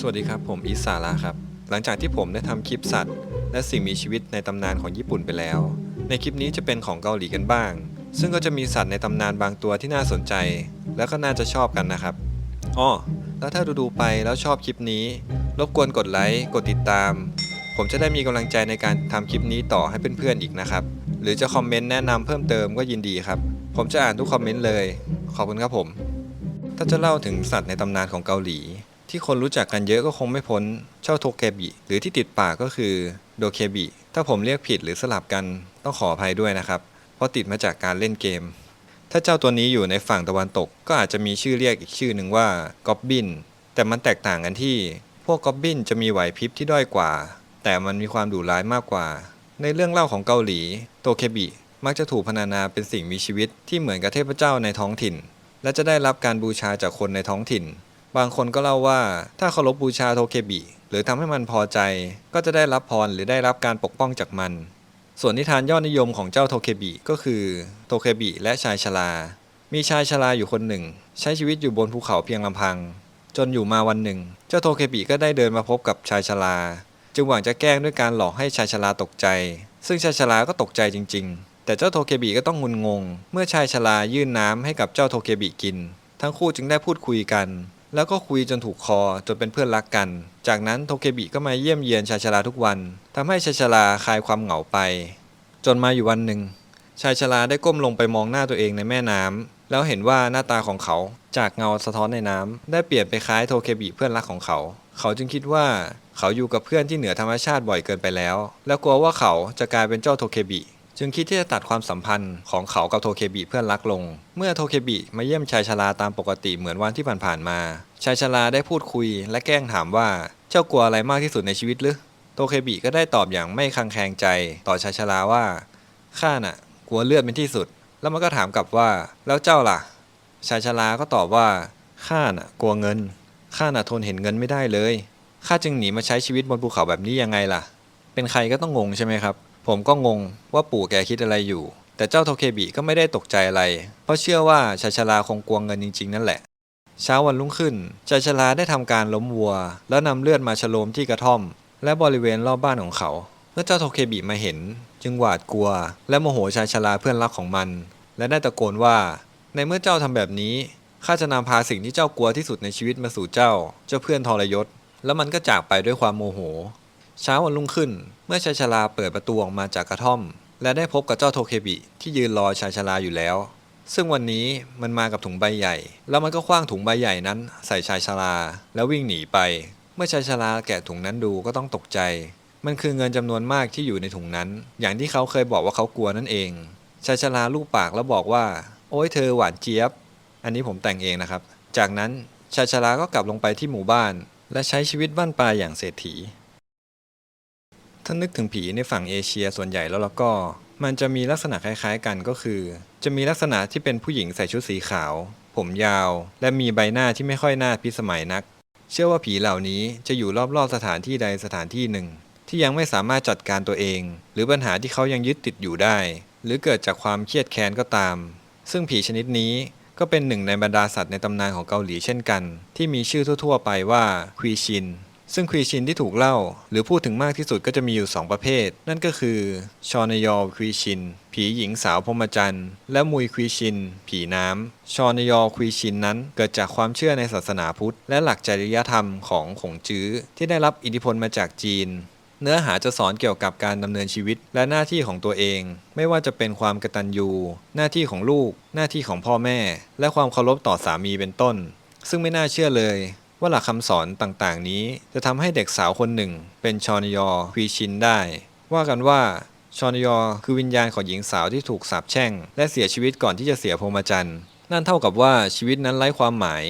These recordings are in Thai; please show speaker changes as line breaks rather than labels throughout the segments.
สวัสดีครับ ผมอิสาระครับ หลังจากที่ผมได้ทำคลิปสัตว์ และสิ่งมีชีวิตในตำนานของญี่ปุ่นไปแล้ว ในคลิปนี้จะเป็นของเกาหลีกันบ้าง ซึ่งก็จะมีสัตว์ในตำนานบางตัวที่น่าสนใจ และก็น่าจะชอบกันนะครับอ้อแล้วถ้าดูๆไปแล้วชอบคลิปนี้ รบกวนกดไลค์กดติดตาม ผมจะได้มีกำลังใจในการทำคลิปนี้ต่อให้เพื่อนๆอีกนะครับ หรือจะคอมเมนต์แนะนำเพิ่มเติมก็ยินดีครับ ผมจะอ่านทุกคอมเมนต์เลย ขอบคุณครับผม ถ้าจะเล่าถึงสัตว์ในตำนานของเกาหลี ที่คนรู้จักกันเยอะก็คงไม่พ้นเจ้าโทเคบิ หรือที่ติดปากก็คือโดเคบิ ถ้าผมเรียกผิดหรือสลับกันต้องขออภัยด้วยนะครับ เพราะติดมาจากการเล่นเกม ถ้าเจ้าตัวนี้อยู่ในฝั่งตะวันตก ก็อาจจะมีชื่อเรียกอีกชื่อหนึ่งว่ากอบบิน แต่มันแตกต่างกันที่ พวกกอบบินจะมีไหวพริบที่ด้อยกว่า แต่มันมีความดุร้ายมากกว่า ในเรื่องเล่าของเกาหลี โตเคบิ มักจะถูกพรรณนาเป็นสิ่งมีชีวิตที่เหมือนกับเทพเจ้าในท้องถิ่น และจะได้รับการบูชาจากคนในท้องถิ่น บางคนก็เล่าว่าถ้าเคารพบูชาโทเคบิ หรือทำให้มันพอใจ ก็จะได้รับพรหรือได้รับการปกป้องจากมัน ส่วนนิทานยอดนิยมของเจ้าโทเคบิก็คือโทเคบิและชายชรา มีชายชราอยู่คนหนึ่ง ใช้ชีวิตอยู่บนภูเขาเพียงลำพัง จนอยู่มาวันหนึ่ง เจ้าโทเคบิก็ได้เดินมาพบกับชายชรา จึงหวังจะแกล้งด้วยการหลอกให้ชายชราตกใจ ซึ่งชายชราก็ตกใจจริง ๆ แต่เจ้าโทเคบิก็ต้องงุนงง เมื่อชายชรายื่นน้ำให้กับเจ้าโทเคบิกิน ทั้งคู่จึงได้พูดคุยกัน แล้วก็คุยจนถูกคอจนเป็นเพื่อนรักกัน จากนั้นโทเคบิก็มาเยี่ยมเยียนชายชราทุกวันทำให้ชายชราคลายความเหงาไป จนมาอยู่วันหนึ่ง ชายชราได้ก้มลงไปมองหน้าตัวเองในแม่น้ำแล้วเห็นว่าหน้าตาของเขาจากเงาสะท้อนในน้ำได้เปลี่ยนไปคล้ายโทเคบิเพื่อนรักของเขา เขาจึงคิดว่าเขาอยู่กับเพื่อนที่เหนือธรรมชาติบ่อยเกินไปแล้ว และกลัวว่าเขาจะกลายเป็นเจ้าโทเคบิ จึงคิดที่จะตัดความสัมพันธ์ของเขากับโทเคบิเพื่อนรักลง เมื่อโทเคบิมาเยี่ยมชายชราตามปกติเหมือนวันที่ผ่านๆมา ชายชราได้พูดคุย และแกล้งถามว่าเจ้ากลัวอะไรมากที่สุดในชีวิตหรือโทเคบิก็ได้ตอบอย่างไม่คังแคงใจต่อชายชราว่าข้าน่ะ กลัวเลือดเป็นที่สุด แล้วมันก็ถามกลับว่าแล้วเจ้าล่ะ ชายชราก็ตอบว่าข้าน่ะ กลัวเงินข้าน่ะทนเห็นเงินไม่ได้เลยข้าจึงหนีมาใช้ชีวิตบนภูเขาแบบนี้ยังไงล่ะ เป็นใครก็ต้องงงใช่ไหมครับ ผมก็งงว่าปู่แกคิดอะไรอยู่ แต่เจ้าโทเคบิก็ไม่ได้ตกใจอะไร เพราะเชื่อว่าชายชราคงกลัวเงินจริง ๆ นั่นแหละ เช้าวันรุ่งขึ้นชายชราได้ทำการล้มวัว แล้วนำเลือดมาฉโลมที่กระท่อม และบริเวณรอบบ้านของเขา เมื่อเจ้าโทเคบิมาเห็น จึงหวาดกลัว และโมโหชายชราเพื่อนรักของมัน และได้ตะโกนว่า ในเมื่อเจ้าทำแบบนี้ข้าจะนำพาสิ่งที่เจ้ากลัวที่สุดในชีวิตมาสู่เจ้า เจ้าเพื่อนทรยศ แล้วมันก็จากไปด้วยความโมโห เช้าวันรุ่งขึ้น เมื่อชายชราเปิดประตูออกมาจากกระท่อม และได้พบกับเจ้าโทเคบิที่ยืนรอชายชราอยู่แล้ว ซึ่งวันนี้มันมากับถุงใบใหญ่ แล้วมันก็คว้างถุงใบใหญ่นั้น ใส่ชายชราแล้ววิ่งหนีไป เมื่อชายชราแกะถุงนั้นดูก็ต้องตกใจ มันคือเงินจำนวนมากที่อยู่ในถุงนั้น อย่างที่เขาเคยบอกว่าเขากลัวนั่นเองชายชราลูกปากแล้วบอกว่า โอ้ยเธอหวานเจี๊ยบ อันนี้ผมแต่งเองนะครับ จากนั้นชายชราก็กลับลงไปที่หมู่บ้าน และใช้ชีวิตบ้านปลายอย่างเศรษฐี ถ้านึกถึงผีในฝั่งเอเชียส่วนใหญ่แล้วแล้วก็ มันจะมีลักษณะคล้ายๆกันก็คือ จะมีลักษณะที่เป็นผู้หญิงใส่ชุดสีขาว ผมยาว และมีใบหน้าที่ไม่ค่อยน่าพิสมัยนัก เชื่อว่าผีเหล่านี้จะอยู่รอบๆสถานที่ใดสถานที่หนึ่ง ที่ยังไม่สามารถจัดการตัวเอง หรือปัญหาที่เขายังยึดติดอยู่ได้ หรือเกิดจากความเครียดแค้นก็ตาม ซึ่งผีชนิดนี้ก็เป็นหนึ่งในบรรดาสัตว์ในตำนานของเกาหลีเช่นกัน ที่มีชื่อทั่ว ๆ ไปว่าควีชิน ซึ่งควีชินที่ถูกเล่า หรือพูดถึงมากที่สุดก็จะมีอยู่ 2 ประเภท นั่นก็คือชอนยอควีชิน ผีหญิงสาวพรหมจรรย์ และมุยควีชิน ผีน้ำ ชอนยอควีชินนั้นเกิดจากความเชื่อในศาสนาพุทธ และหลักจริยธรรมของขงจื้อ ที่ได้รับอิทธิพลมาจากจีน เนื้อหาจะสอนเกี่ยวกับการดำเนินชีวิตและหน้าที่ของตัวเอง ไม่ว่าจะเป็นความกตัญญูหน้าที่ของลูก หน้าที่ของพ่อแม่ และความเคารพต่อสามีเป็นต้น ซึ่งไม่น่าเชื่อเลย ว่าหลักคำสอนต่างๆ นี้จะทำให้เด็กสาวคนหนึ่ง เป็นชอนยอควีชินได้ ว่ากันว่าชอนยอคือวิญญาณของหญิงสาวที่ถูกสาปแช่ง และเสียชีวิตก่อนที่จะเสียพรหมจรรย์นั่นเท่ากับว่าชีวิตนั้นไร้ความหมาย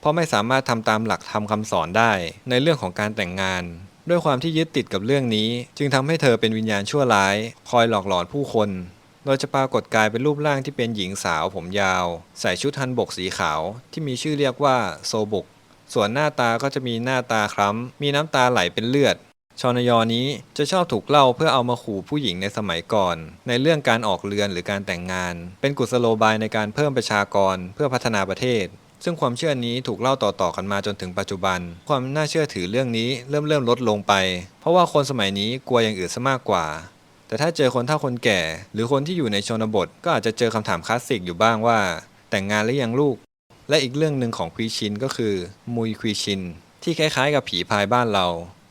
เพราะไม่สามารถทำตามหลักธรรมคำสอนได้ในเรื่องของการแต่งงาน ด้วยความที่ยึดติดกับเรื่องนี้ จึงทำให้เธอเป็นวิญญาณชั่วร้าย คอยหลอกหลอนผู้คนโดยจะปรากฏกายเป็นรูปร่างที่เป็นหญิงสาวผมยาว ใส่ชุดฮันบกสีขาว ที่มีชื่อเรียกว่าโซบก ส่วนหน้าตาก็จะมีหน้าตาคล้ำ มีน้ำตาไหลเป็นเลือดชอนยอนี้จะชอบถูกเล่าเพื่อเอามาขู่ผู้หญิงในสมัยก่อน ในเรื่องการออกเรือนหรือการแต่งงาน เป็นกุศโลบายในการเพิ่มประชากรเพื่อพัฒนาประเทศ ซึ่งความเชื่อนี้ถูกเล่าต่อๆกันมาจนถึงปัจจุบัน ความน่าเชื่อถือเรื่องนี้เริ่มเริ่มลดลงไป เพราะว่าคนสมัยนี้กลัวอย่างอื่นซะมากกว่าแต่ถ้าเจอคนเฒ่าคนแก่ หรือคนที่อยู่ในชนบท ก็อาจจะเจอคำถามคลาสสิกอยู่บ้างว่า แต่งงานหรือยังลูก และอีกเรื่องหนึ่งของควีชินก็คือมุยควีชินที่คล้ายๆ กับผีพายบ้านเรา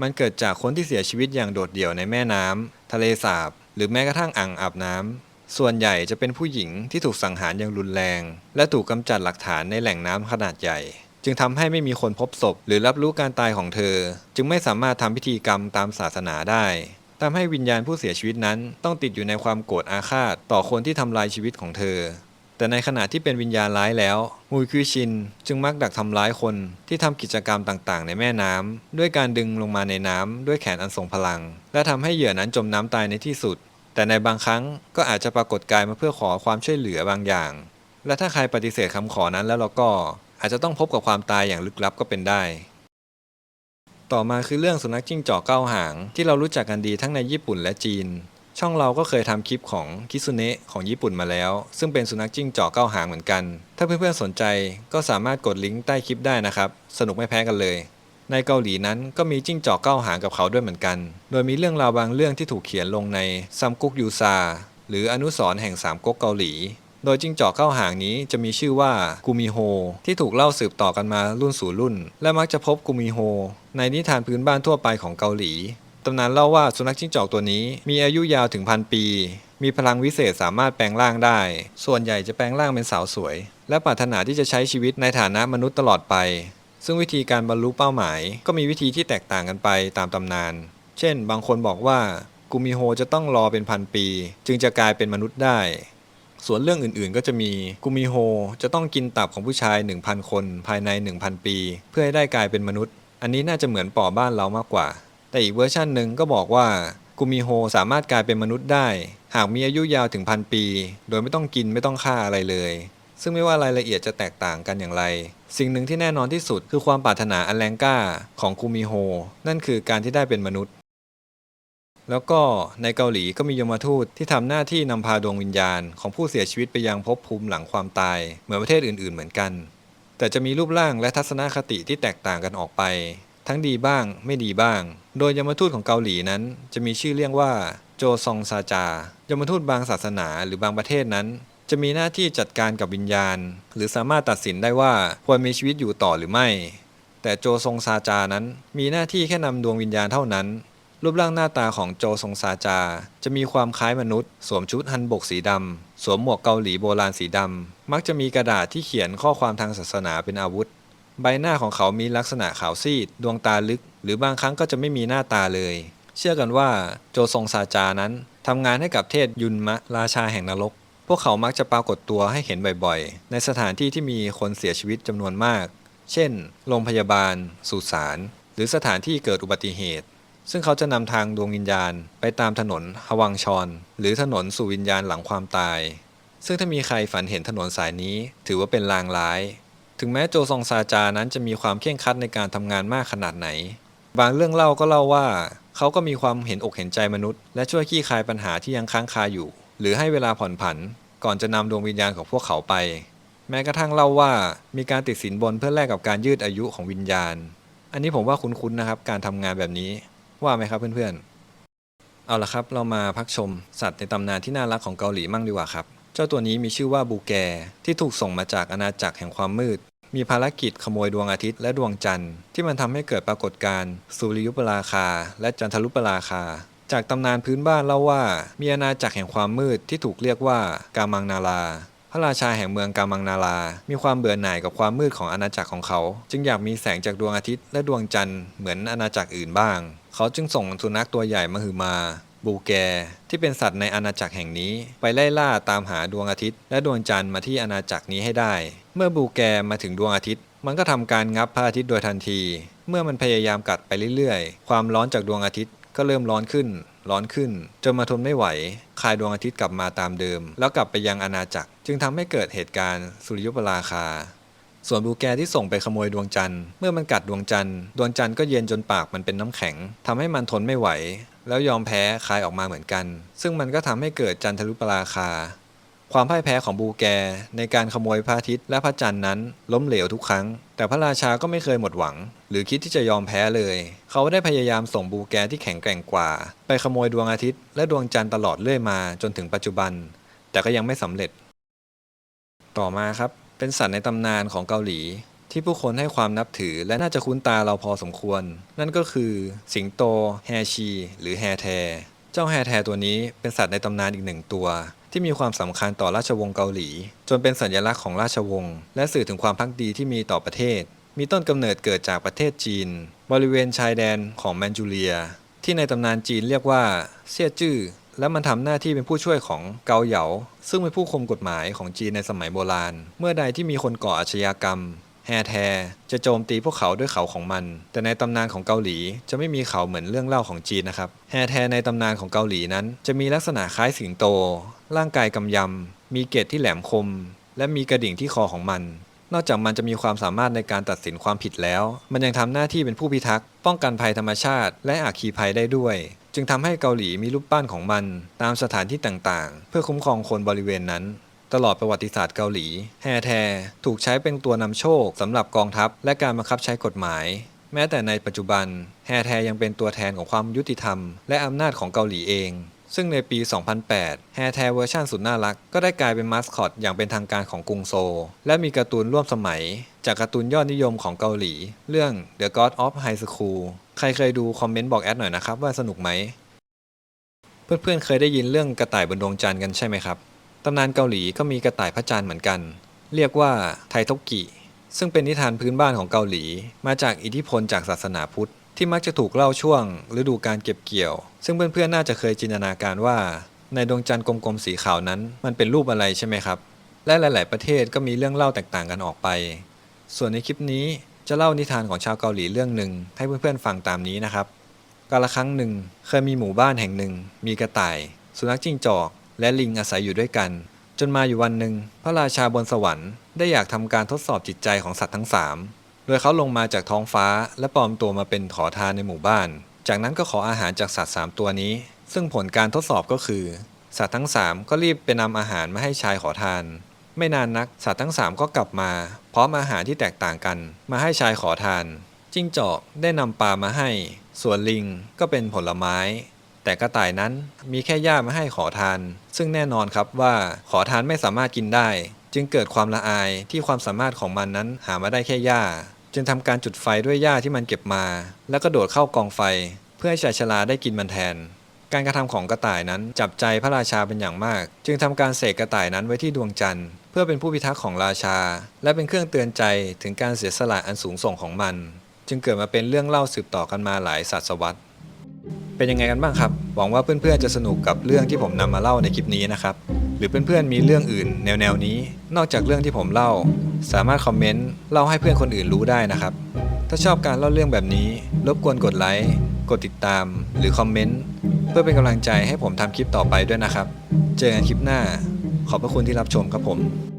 มันเกิดจากคนที่เสียชีวิตอย่างโดดเดี่ยวในแม่น้ำทะเลสาบ หรือแม้กระทั่งอ่างอาบน้ำส่วนใหญ่จะเป็นผู้หญิงที่ถูกสังหารอย่างรุนแรง และถูกกำจัดหลักฐานในแหล่งน้ำขนาดใหญ่ จึงทำให้ไม่มีคนพบศพ หรือรับรู้การตายของเธอ จึงไม่สามารถทำพิธีกรรมตามศาสนาได้ทำให้วิญญาณผู้เสียชีวิตนั้นต้องติดอยู่ในความโกรธอาฆาตต่อคนที่ทำลายชีวิตของเธอ แต่ในขณะที่เป็นวิญญาณร้ายแล้วมุยคิวชินจึงมักดักทำร้ายคนที่ทำกิจกรรมต่างๆ ในแม่น้ำด้วยการดึงลงมาในน้ำด้วยแขนอันทรงพลัง และทำให้เหยื่อนั้นจมน้ำตายในที่สุด แต่ในบางครั้งก็อาจจะปรากฏกายมาเพื่อขอความช่วยเหลือบางอย่าง และถ้าใครปฏิเสธคำขอนั้นแล้วเราก็อาจจะต้องพบกับความตายอย่างลึกลับก็เป็นได้ ต่อมาคือเรื่องสุนัขจิ้งจอกเก้าหางที่เรารู้จักกันดีทั้งในญี่ปุ่นและจีน ช่องเราก็เคยทำคลิปของคิซุเนะของญี่ปุ่นมาแล้ว ซึ่งเป็นสุนัขจิ้งจอกเก้าหางเหมือนกัน ถ้าเพื่อนๆสนใจก็สามารถกดลิงก์ใต้คลิปได้นะครับ สนุกไม่แพ้กันเลย ในเกาหลีนั้นก็มีจิ้งจอกเก้าหางกับเขาด้วยเหมือนกัน โดยมีเรื่องราวบางเรื่องที่ถูกเขียนลงในซัมกุกยูซาหรืออนุสรณ์แห่งสามก๊กเกาหลี โดยจิ้งจอกเก้าหางนี้จะมีชื่อว่ากูมิโฮที่ถูกเล่าสืบต่อกันมารุ่นสู่รุ่น และมักจะพบกูมิโฮในนิทานพื้นบ้านทั่วไปของเกาหลี ตำนานเล่าว่าสุนัขจิ้งจอกตัวนี้มีอายุยาวถึงพันปี มีพลังวิเศษสามารถแปลงร่างได้ ส่วนใหญ่จะแปลงร่างเป็นสาวสวย และปรารถนาที่จะใช้ชีวิตในฐานะมนุษย์ตลอดไป ซึ่งวิธีการบรรลุเป้าหมาย ก็มีวิธีที่แตกต่างกันไปตามตำนาน เช่น บางคนบอกว่ากุมิโฮจะต้องรอเป็นพันปี จึงจะกลายเป็นมนุษย์ได้ ส่วนเรื่องอื่นๆ ก็จะมีกุมิโฮจะต้องกินตับของผู้ชาย 1,000 คน ภายใน 1,000 ปี เพื่อให้ได้กลายเป็นมนุษย์ อันนี้น่าจะเหมือนป่อบ้านเรามากกว่า แต่อีกเวอร์ชันหนึ่งก็บอกว่ากุมิโฮสามารถกลายเป็นมนุษย์ได้ หากมีอายุยาวถึงพันปี โดยไม่ต้องกินไม่ต้องฆ่าอะไรเลย ซึ่งไม่ว่ารายละเอียดจะแตกต่างกันอย่างไร สิ่งหนึ่งที่แน่นอนที่สุดคือความปรารถนาอันแรงกล้าของกุมิโฮนั่นคือการที่ได้เป็นมนุษย์ แล้วก็ในเกาหลีก็มียมทูตที่ทำหน้าที่นำพาดวงวิญญาณ ของผู้เสียชีวิตไปยังภพภูมิหลังความตาย เหมือนประเทศอื่นๆ เหมือนกัน แต่จะมีรูปร่างและทัศนคติที่แตกต่างกันออกไป ทั้งดีบ้างไม่ดีบ้าง โดยยมทูตของเกาหลีนั้น จะมีชื่อเรียกว่าโจซองซาจายมทูตบางศาสนาหรือบางประเทศนั้น จะมีหน้าที่จัดการกับวิญญาณ หรือสามารถตัดสินได้ว่าควรมีชีวิตอยู่ต่อหรือไม่ แต่โจซงซาจานั้น มีหน้าที่แค่นำดวงวิญญาณเท่านั้น รูปร่างหน้าตาของโจซงซาจา จะมีความคล้ายมนุษย์ สวมชุดฮันบกสีดำสวมหมวกเกาหลีโบราณสีดำมักจะมีกระดาษที่เขียนข้อความทางศาสนาเป็นอาวุธ ใบหน้าของเขามีลักษณะขาวซีด ดวงตาลึก หรือบางครั้งก็จะไม่มีหน้าตาเลย เชื่อกันว่าโจซงซาจานั้นทำงานให้กับเทพยุนมะราชาแห่งนรก พวกเขามักจะปรากฏตัวให้เห็นบ่อยๆ ในสถานที่ที่มีคนเสียชีวิตจำนวนมาก เช่น โรงพยาบาล สุสาน หรือสถานที่เกิดอุบัติเหตุ ซึ่งเขาจะนำทางดวงวิญญาณ ไปตามถนนฮวังชอน หรือถนนสู่วิญญาณหลังความตาย ซึ่งถ้ามีใครฝันเห็นถนนสายนี้ ถือว่าเป็นลางร้าย ถึงแม้โจซองซาจานั้นจะมีความเคร่งครัดในการทำงานมากขนาดไหน บางเรื่องเล่าก็เล่าว่า เขาก็มีความเห็นอกเห็นใจมนุษย์ และช่วยคลี่คลายปัญหาที่ยังค้างคาอยู่ หรือให้เวลาผ่อนผัน ก่อนจะนำดวงวิญญาณของพวกเขาไป แม้กระทั่งเล่าว่ามีการติดสินบนเพื่อแลกกับการยืดอายุของวิญญาณ อันนี้ผมว่าคุ้นๆนะครับ การทำงานแบบนี้ว่าไหมครับเพื่อนๆ เอาละครับเรามาพักชม สัตว์ในตำนานที่น่ารักของเกาหลีมั่งดีกว่าครับ เจ้าตัวนี้มีชื่อว่าบูแก ที่ถูกส่งมาจากอาณาจักรแห่งความมืด มีภารกิจขโมยดวงอาทิตย์และดวงจันทร์ ที่มันทำให้เกิดปรากฏการณ์สุริยุปราคา และจันทรุปราคา จากตำนานพื้นบ้านเล่าว่า มีอาณาจักรแห่งความมืดที่ถูกเรียกว่ากามังนาลาพระราชาแห่งเมืองกามังนาลามีความเบื่อหน่ายกับความมืดของอาณาจักรของเขา จึงอยากมีแสงจากดวงอาทิตย์และดวงจันทร์เหมือนอาณาจักรอื่นบ้าง เขาจึงส่งสุนัขตัวใหญ่มาหือมาบูแก ที่เป็นสัตว์ในอาณาจักรแห่งนี้ ไปไล่ล่าตามหาดวงอาทิตย์ และดวงจันทร์มาที่อาณาจักรนี้ให้ได้ เมื่อบูแกมาถึงดวงอาทิตย์ มันก็ทำการงับพระอาทิตย์โดยทันที เมื่อมันพยายามกัดไปเรื่อยๆ ความร้อนจากดวงอาทิตย์ก็เริ่มร้อนขึ้น ร้อนขึ้น จนมาทนไม่ไหว คายดวงอาทิตย์กลับมาตามเดิม แล้วกลับไปยังอาณาจักร จึงทำให้เกิดเหตุการณ์สุริยุปราคา ส่วนบูแกที่ส่งไปขโมยดวงจันทร์ เมื่อมันกัดดวงจันทร์ ดวงจันทร์ก็เย็นจนปากมันเป็นน้ำแข็งทำให้มันทนไม่ไหว แล้วยอมแพ้คายออกมาเหมือนกัน ซึ่งมันก็ทำให้เกิดจันทรุปราคา ความพ่ายแพ้ของบูแกในการขโมยพระอาทิตย์และพระจันทร์นั้นล้มเหลวทุกครั้ง แต่พระราชาก็ไม่เคยหมดหวัง หรือคิดที่จะยอมแพ้เลย เขาได้พยายามส่งบูแกที่แข็งแกร่งกว่า ไปขโมยดวงอาทิตย์และดวงจันทร์ตลอดเรื่อยมาจนถึงปัจจุบัน แต่ก็ยังไม่สำเร็จ ต่อมาครับเป็นสัตว์ในตำนานของเกาหลี ที่ผู้คนให้ความนับถือและน่าจะคุ้นตาเราพอสมควร นั่นก็คือ สิงโตแฮชี หรือแฮแท เจ้าแฮแทตัวนี้เป็นสัตว์ในตำนานอีกหนึ่งตัว ที่มีความสำคัญต่อราชวงศ์เกาหลี จนเป็นสัญลักษณ์ของราชวงศ์และสื่อถึงความพักดีที่มีต่อประเทศ มีต้นกำเนิดเกิดจากประเทศจีน บริเวณชายแดนของแมนจูเรีย ที่ในตำนานจีนเรียกว่าเซี่ยจื้อและมันทำหน้าที่เป็นผู้ช่วยของเกาเหยา ซึ่งเป็นผู้คุมกฎหมายของจีนในสมัยโบราณ เมื่อใดที่มีคนก่ออาชญากรรม แฮแทจะโจมตีพวกเขาด้วยเขาของมัน แต่ในตำนานของเกาหลีจะไม่มีเขาเหมือนเรื่องเล่าของจีนนะครับ แฮแทในตำนานของเกาหลีนั้น จะมีลักษณะคล้ายสิงโต ร่างกายกำยำ มีเกศที่แหลมคม และมีกระดิ่งที่คอของมัน นอกจากมันจะมีความสามารถในการตัดสินความผิดแล้ว มันยังทำหน้าที่เป็นผู้พิทักษ์ ป้องกันภัยธรรมชาติ และอาคีภัยได้ด้วย จึงทำให้เกาหลีมีรูปปั้นของมัน ตามสถานที่ต่างๆ เพื่อคุ้มครองคนบริเวณนั้น ตลอดประวัติศาสตร์เกาหลี แฮแทถูกใช้เป็นตัวนำโชคสำหรับกองทัพ และการบังคับใช้กฎหมาย แม้แต่ในปัจจุบัน แฮแทยังเป็นตัวแทนของความยุติธรรม และอำนาจของเกาหลีเอง ซึ่งในปี 2008 แฮแทเวอร์ชันสุดน่ารัก ก็ได้กลายเป็นมาสคอตอย่างเป็นทางการของกรุงโซ และมีการ์ตูนร่วมสมัย จากการ์ตูนยอดนิยมของเกาหลี เรื่อง The God of High School ใครเคยดูคอมเมนต์บอกแอดหน่อยนะครับว่าสนุกไหมเพื่อนๆเคยได้ยินเรื่องกระต่ายบนดวงจันทร์กันใช่ไหมครับ ตำนานเกาหลีก็มีกระต่ายพระจันทร์เหมือนกัน เรียกว่าไททกกิซึ่งเป็นนิทานพื้นบ้านของเกาหลี มาจากอิทธิพลจากศาสนาพุทธ ที่มักจะถูกเล่าช่วงฤดูการเก็บเกี่ยว ซึ่งเพื่อนๆน่าจะเคยจินตนาการว่า ในดวงจันทร์กลมๆสีขาวนั้น มันเป็นรูปอะไรใช่ไหมครับ และหลาย ๆ ประเทศก็มีเรื่องเล่าแตกต่างกันออกไป ส่วนในคลิปนี้จะเล่านิทานของชาวเกาหลีเรื่องหนึ่งให้เพื่อนๆฟังตามนี้นะครับกาละครั้งหนึ่งเคยมีหมู่บ้านแห่งหนึ่ง มีกระต่าย สุนัขจิ้งจอก และลิงอาศัยอยู่ด้วยกัน จนมาอยู่วันหนึ่ง พระราชาบนสวรรค์ได้อยากทำการทดสอบจิตใจของสัตว์ทั้งสามโดยเขาลงมาจากท้องฟ้าและปลอมตัวมาเป็นขอทานในหมู่บ้าน จากนั้นก็ขออาหารจากสัตว์สามตัวนี้ ซึ่งผลการทดสอบก็คือ สัตว์ทั้งสามก็รีบไปนำอาหารมาให้ชายขอทาน ไม่นานนักสัตว์ทั้งสามก็กลับมา พร้อมอาหารที่แตกต่างกัน มาให้ชายขอทานจิ้งจอกได้นำปลามาให้ ส่วนลิงก็เป็นผลไม้ แต่กระต่ายนั้นมีแค่หญ้ามาให้ขอทาน ซึ่งแน่นอนครับว่าขอทานไม่สามารถกินได้ จึงเกิดความละอายที่ความสามารถของมันนั้นหามาได้แค่หญ้า จึงทำการจุดไฟด้วยหญ้าที่มันเก็บมา แล้วก็โดดเข้ากองไฟ เพื่อให้ชายชราได้กินมันแทน การกระทำของกระต่ายนั้นจับใจพระราชาเป็นอย่างมาก จึงทำการเสกกระต่ายนั้นไว้ที่ดวงจันทร์เพื่อเป็นผู้พิทักษ์ของราชา และเป็นเครื่องเตือนใจถึงการเสียสละอันสูงส่งของมัน จึงเกิดมาเป็นเรื่องเล่าสืบต่อกันมาหลายศตวรรษ เป็นยังไงกันบ้างครับ หวังว่าเพื่อนๆจะสนุกกับเรื่องที่ผมนำมาเล่าในคลิปนี้นะครับ หรือเพื่อนๆมีเรื่องอื่นแนวๆนี้ นอกจากเรื่องที่ผมเล่า สามารถคอมเมนต์เล่าให้เพื่อนคนอื่นรู้ได้นะครับ ถ้าชอบการเล่าเรื่องแบบนี้ รบกวนกดไลค์ กดติดตาม หรือคอมเมนต์เพื่อเป็นกำลังใจให้ผมทำคลิปต่อไปด้วยนะครับ เจอกันคลิปหน้า ขอบพระคุณที่รับชมครับผม